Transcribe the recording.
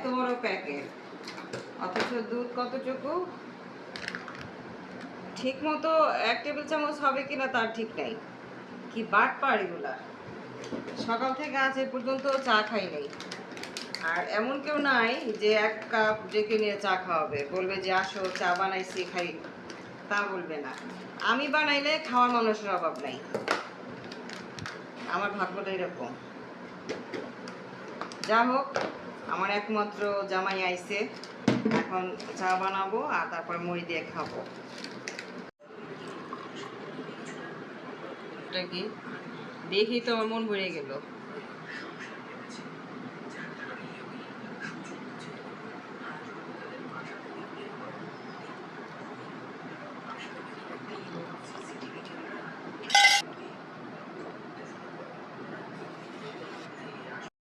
বড় প্যাকেট। অথচ দুধ কতটুকু? ঠিক মতো এক টেবিল চামচ হবে কিনা তার ঠিক নাই। কি বাট পার এগুলা। সকাল থেকে আজ এ পর্যন্ত চা খাই নাই। আর এমন কেউ নাই যে এক কাপ ডেকে নিয়ে চা খাওয়াবে। বলবে যে, আসো, চা বানাইছি, খাই। তা বলবে না। আমি বানাইলে খাওয়ার মানুষের অভাব নাই। আমার ভাগ্যটা এরকম। যা হোক আমার একমাত্র জামাই আইছে। এখন চা বানাবো আর তারপর মুড়ি দিয়ে খাব। দেখি তো আমার মন ভরে গেল।